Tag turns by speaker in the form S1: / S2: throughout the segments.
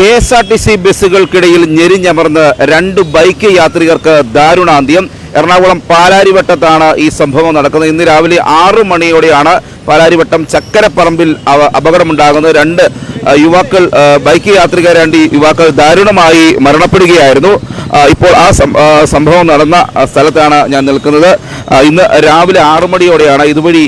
S1: K S R T C ബസ്സുകൾക്കിടയിൽ ഞെരിഞ്ഞമർന്ന് രണ്ട് bike യാത്രികർക്ക് ദാരുണാന്ത്യം. എറണാകുളം പാലാരിവട്ടത്താണ് ഈ സംഭവം നടക്കുന്നത്. ഇന്ന് രാവിലെ ആറു മണിയോടെയാണ് പാലാരിവട്ടം ചക്കരപ്പറമ്പിൽ അപകടമുണ്ടാകുന്നത്. രണ്ട് യുവാക്കൾ ബൈക്ക് യാത്രികർ രണ്ട് യുവാക്കൾ ദാരുണമായി മരണപ്പെടുകയായിരുന്നു. ഇപ്പോൾ ആ സംഭവം നടന്ന സ്ഥലത്താണ് ഞാൻ നിൽക്കുന്നത്. ഇന്ന് രാവിലെ ആറു മണിയോടെയാണ് ഇതുവഴി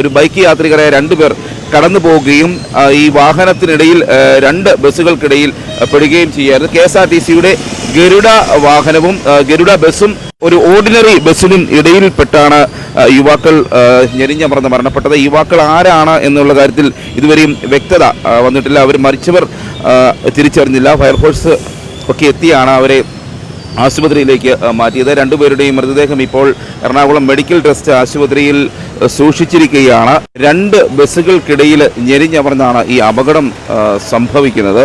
S1: ഒരു ബൈക്ക് യാത്രികരെ രണ്ടുപേർ കടന്നു പോവുകയും ഈ വാഹനത്തിനിടയിൽ രണ്ട് ബസ്സുകൾക്കിടയിൽ പെടുകയും ചെയ്യായിരുന്നു. കെ എസ് ആർ ടി സിയുടെ ഗരുഡ വാഹനവും ഗരുഡ ബസ്സും ഒരു ഓർഡിനറി ബസ്സിനും ഇടയിൽപ്പെട്ടാണ് യുവാക്കൾ ഞെരിഞ്ഞമർന്ന് മരണപ്പെട്ടത്. യുവാക്കൾ ആരാണ് എന്നുള്ള കാര്യത്തിൽ ഇതുവരെയും വ്യക്തത വന്നിട്ടില്ല. അവർ മരിച്ചവർ തിരിച്ചറിഞ്ഞില്ല. ഫയർഫോഴ്സ് ഒക്കെ എത്തിയാണ് അവരെ ആശുപത്രിയിലേക്ക് മാറ്റിയത്. രണ്ടുപേരുടെയും മൃതദേഹം ഇപ്പോൾ എറണാകുളം മെഡിക്കൽ ട്രസ്റ്റ് ആശുപത്രിയിൽ സൂക്ഷിച്ചിരിക്കുകയാണ്. രണ്ട് ബസ്സുകൾക്കിടയിൽ ഞെരിഞ്ഞമർന്നാണ് ഈ അപകടം സംഭവിക്കുന്നത്.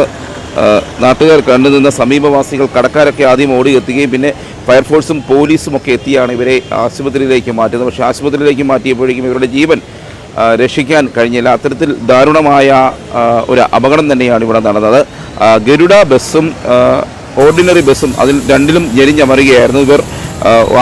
S1: നാട്ടുകാർ കണ്ടുനിന്ന സമീപവാസികൾ കടക്കാരൊക്കെ ആദ്യം ഓടിയെത്തുകയും പിന്നെ ഫയർഫോഴ്സും പോലീസും ഒക്കെ എത്തിയാണ് ഇവരെ ആശുപത്രിയിലേക്ക് മാറ്റുന്നത് പക്ഷേ ആശുപത്രിയിലേക്ക് മാറ്റിയപ്പോഴേക്കും ഇവരുടെ ജീവൻ രക്ഷിക്കാൻ കഴിഞ്ഞില്ല. അത്തരത്തിൽ ദാരുണമായ ഒരു അപകടം തന്നെയാണ് ഇവിടെ നടന്നത്. ഗരുഡ ബസ്സും ഓർഡിനറി ബസ്സും അതിൽ രണ്ടിലും ഞെരിഞ്ഞമറുകയായിരുന്നു ഇവർ.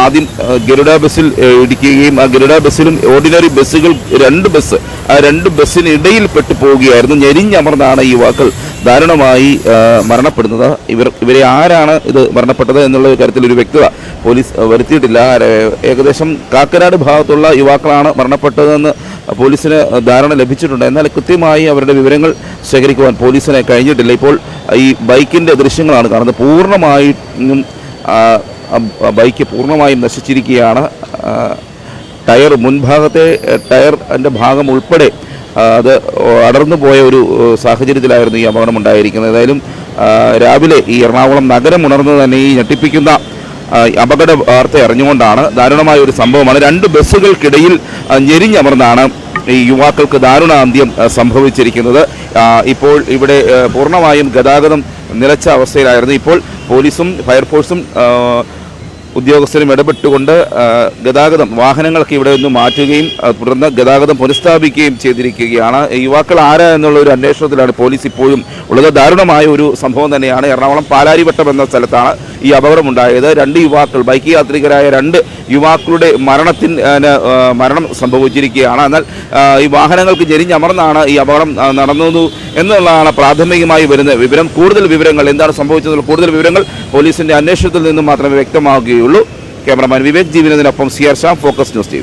S1: ആദ്യം ഗരുഡ ബസ്സിൽ ഇടിക്കുകയും ആ ഗരുഡ ബസ്സിലും ഓർഡിനറി ബസ്സുകൾ രണ്ട് ബസ് ആ രണ്ട് ബസ്സിനിടയിൽ പെട്ടു പോവുകയായിരുന്നു. ഞെരിഞ്ഞമർന്നാണ് യുവാക്കൾ ദാരുണമായി മരണപ്പെടുന്നത്. ഇവർ ഇവരെ ആരാണ് ഇത് മരണപ്പെട്ടത് എന്നുള്ള കാര്യത്തിൽ ഒരു വ്യക്തത പോലീസ് വരുത്തിയിട്ടില്ല. ഏകദേശം കാക്കനാട് ഭാഗത്തുള്ള യുവാക്കളാണ് മരണപ്പെട്ടതെന്ന് പോലീസിന് ധാരണ ലഭിച്ചിട്ടുണ്ട്. എന്നാൽ കൃത്യമായി അവരുടെ വിവരങ്ങൾ ശേഖരിക്കുവാൻ പോലീസിനെ കഴിഞ്ഞിട്ടില്ല. ഇപ്പോൾ ഈ ബൈക്കിന്റെ ദൃശ്യങ്ങളാണ് കാണുന്നത്. പൂർണമായും ആ, ആ ബൈക്ക് പൂർണമായും നശിച്ചിരിക്കുകയാണ്. ടയർ മുൻഭാഗത്തെ ടയർ അതിന്റെ ഭാഗം ഉൾപ്പെടെ അത് അടർന്നു പോയ ഒരു സാഹചര്യത്തിലായിരുന്നു ഈ അപകടം ഉണ്ടായിരിക്കുന്നത്. ഏതായാലും രാവിലെ ഈ എറണാകുളം നഗരം ഉണർന്നു തന്നെ ഈ ഞെട്ടിപ്പിക്കുന്ന അപകട വാർത്ത അറിഞ്ഞുകൊണ്ടാണ് ദാരുണമായ ഒരു സംഭവമാണ്. രണ്ട് ബസ്സുകൾക്കിടയിൽ ഞെരിഞ്ഞമർന്നാണ് ഈ യുവാക്കൾക്ക് ദാരുണാന്ത്യം അന്ത്യം സംഭവിച്ചിരിക്കുന്നത്. ഇപ്പോൾ ഇവിടെ പൂർണമായും ഗതാഗതം നിലച്ച അവസ്ഥയിലായിരുന്നു. ഇപ്പോൾ പോലീസും ഫയർഫോഴ്സും ഉദ്യോഗസ്ഥരും ഇടപെട്ടുകൊണ്ട് ഗതാഗതം വാഹനങ്ങളൊക്കെ ഇവിടെ നിന്ന് മാറ്റുകയും തുടർന്ന് ഗതാഗതം പുനഃസ്ഥാപിക്കുകയും ചെയ്തിരിക്കുകയാണ്. യുവാക്കൾ ആരാ എന്നുള്ള ഒരു അന്വേഷണത്തിലാണ് പോലീസ് ഇപ്പോഴും ഉള്ളത്. ദാരുണമായ ഒരു സംഭവം തന്നെയാണ്. എറണാകുളം പാലാരിവട്ടം എന്ന സ്ഥലത്താണ് ഈ അപകടമുണ്ടായത്. രണ്ട് യുവാക്കൾ ബൈക്ക് യാത്രികരായ രണ്ട് യുവാക്കളുടെ മരണത്തിന് മരണം സംഭവിച്ചിരിക്കുകയാണ്. എന്നാൽ ഈ വാഹനങ്ങൾക്ക് ജരിഞ്ഞമർന്നാണ് ഈ അപകടം നടന്നത് എന്നുള്ളതാണ് പ്രാഥമികമായി വരുന്ന വിവരം. കൂടുതൽ വിവരങ്ങൾ എന്താണ് സംഭവിച്ചതെന്നുള്ള കൂടുതൽ വിവരങ്ങൾ പോലീസിന്റെ അന്വേഷണത്തിൽ നിന്നും മാത്രമേ വ്യക്തമാവുകയുള്ളൂ cameraman Vivek ജീവനത്തിനൊപ്പം C R Sham focus news T